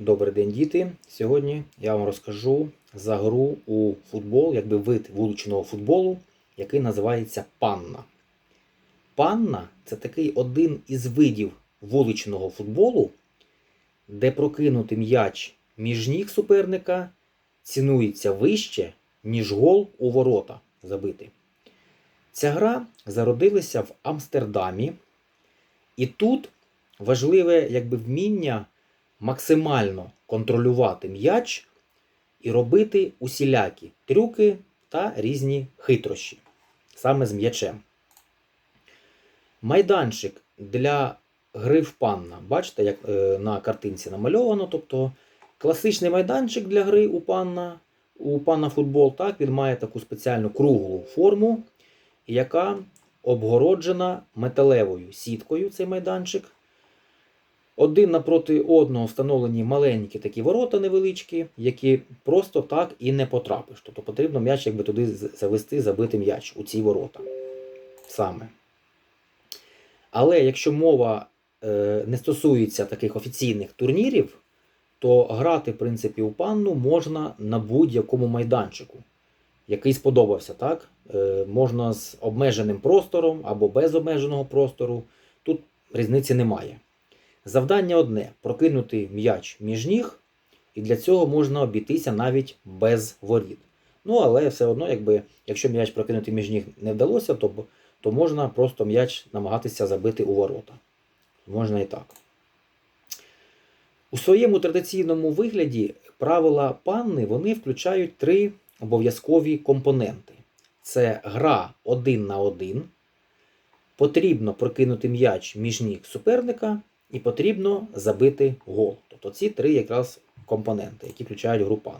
Добрий день, діти. Сьогодні я вам розкажу за гру у футбол, якби вид вуличного футболу, який називається панна. Панна це такий один із видів вуличного футболу, де прокинути м'яч між ніг суперника цінується вище, ніж гол у ворота забити. Ця гра зародилася в Амстердамі, і тут важливе якби вміння максимально контролювати м'яч і робити усілякі трюки та різні хитрощі саме з м'ячем. Майданчик для гри в панна. Бачите, як е, на картинці намальовано. Тобто класичний майданчик для гри у панна, у панна футбол, так, він має таку спеціальну круглу форму, яка обгороджена металевою сіткою цей майданчик. Один напроти одного встановлені маленькі такі ворота невеличкі, які просто так і не потрапиш. Тобто потрібно м'яч якби туди завести, забити м'яч у ці ворота. Саме. Але якщо мова е, не стосується таких офіційних турнірів, то грати, в принципі, у панну можна на будь-якому майданчику, який сподобався. так? Е, можна з обмеженим простором або без обмеженого простору. Тут різниці немає. Завдання одне прокинути м'яч між ніг, і для цього можна обійтися навіть без воріт. Ну, але все одно, якби, якщо м'яч прокинути між ніг не вдалося, то, то можна просто м'яч намагатися забити у ворота. Можна і так. У своєму традиційному вигляді правила панни вони включають три обов'язкові компоненти: це гра один на один. Потрібно прокинути м'яч між ніг суперника і потрібно забити гол. Тобто ці три якраз компоненти, які включають гру панну.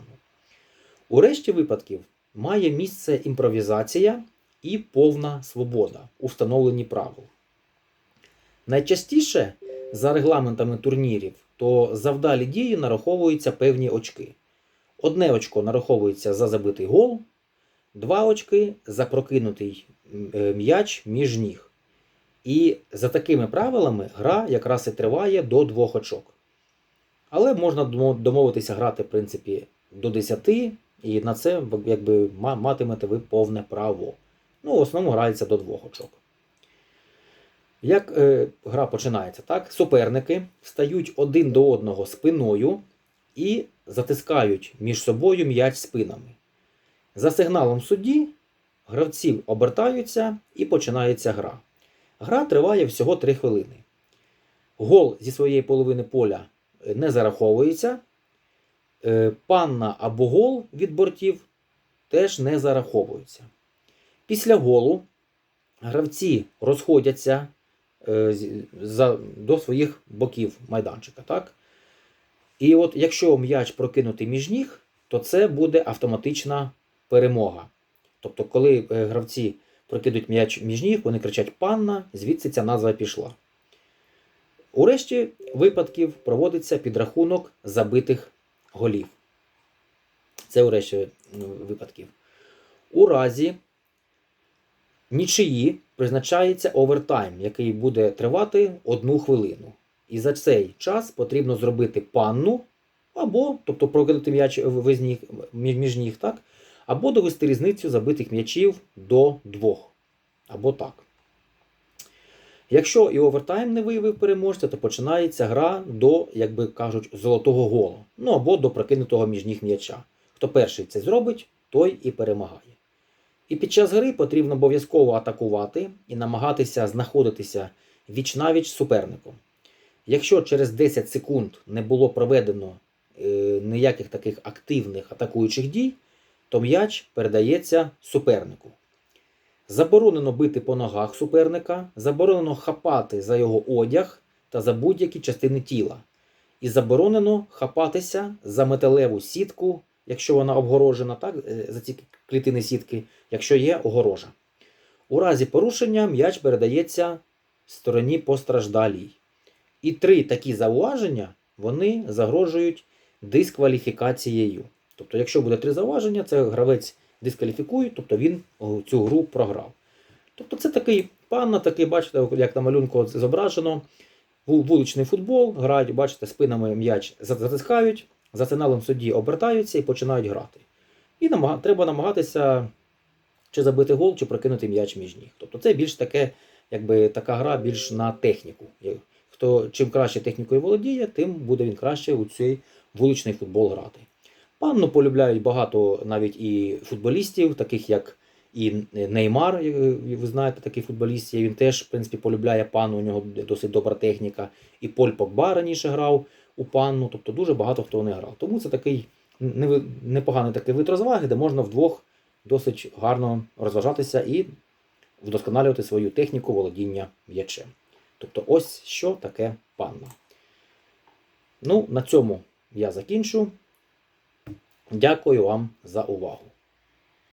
У решті випадків має місце імпровізація і повна свобода у встановленні правил. Найчастіше за регламентами турнірів, то за вдалі дії нараховуються певні очки. Одне очко нараховується за забитий гол, два очки за прокинутий е, м'яч між ніг. І за такими правилами гра якраз і триває до двох очок. Але можна домовитися грати, в принципі, до 10, і на це якби, матимете ви повне право. Ну, в основному грається до двох очок. Як е, гра починається, так? Суперники встають один до одного спиною і затискають між собою м'яч спинами. За сигналом судді гравці обертаються і починається гра. Гра триває всього 3 хвилини. Гол зі своєї половини поля е, не зараховується. Е, Панна або гол від бортів теж не зараховуються. Після голу гравці розходяться е, до своїх боків майданчика. Так? І от якщо м'яч прокинутий між ніг, то це буде автоматична перемога. Тобто, коли гравці прокидуть м'яч між ніг, вони кричать панна, звідси ця назва пішла. У решті випадків проводиться підрахунок забитих голів. Це у решті ну, випадків. У разі нічиї призначається овертайм, який буде тривати одну хвилину. І за цей час потрібно зробити панну, або, тобто прокидати м'яч між ніг, так? Або довести різницю забитих м'ячів до двох. Або так. Якщо і овертайм не виявив переможця, то починається гра до, як би кажуть, золотого голу. Ну або до прокинутого між ніг м'яча. Хто перший це зробить, той і перемагає. І під час гри потрібно обов'язково атакувати і намагатися знаходитися віч-навіч суперником. Якщо через 10 секунд не було проведено е, ніяких таких активних атакуючих дій, то м'яч передається супернику. Заборонено бити по ногах суперника, заборонено хапати за його одяг та за будь-які частини тіла. І заборонено хапатися за металеву сітку, якщо вона обгорожена, так, е, за ці клітини сітки, якщо є огорожа. У разі порушення м'яч передається стороні постраждалій. І три такі зауваження вони загрожують дискваліфікацією. Тобто, якщо буде три зауваження, це гравець дискваліфікують, тобто він цю гру програв. Тобто це такий панна, такий, бачите, як на малюнку зображено, вуличний футбол, грають, бачите, спинами м'яч затискають, за сигналом судді обертаються і починають грати. І намага- треба намагатися чи забити гол, чи прокинути м'яч між ніг. Тобто це більш таке, якби така гра більш на техніку. Хто чим краще технікою володіє, тим буде він краще у цей вуличний футбол грати. Панну полюбляють багато навіть і футболістів, таких як і Неймар, е, ви знаєте, такий футболіст є. Він теж, в принципі, полюбляє панну, у нього досить добра техніка. І Поль Погба раніше грав у панну, тобто дуже багато хто не грав. Тому це такий непоганий такий вид розваги, де можна вдвох досить гарно розважатися і вдосконалювати свою техніку володіння м'ячем. Тобто, ось що таке панна. Ну, на цьому я закінчу. Дякую вам за увагу.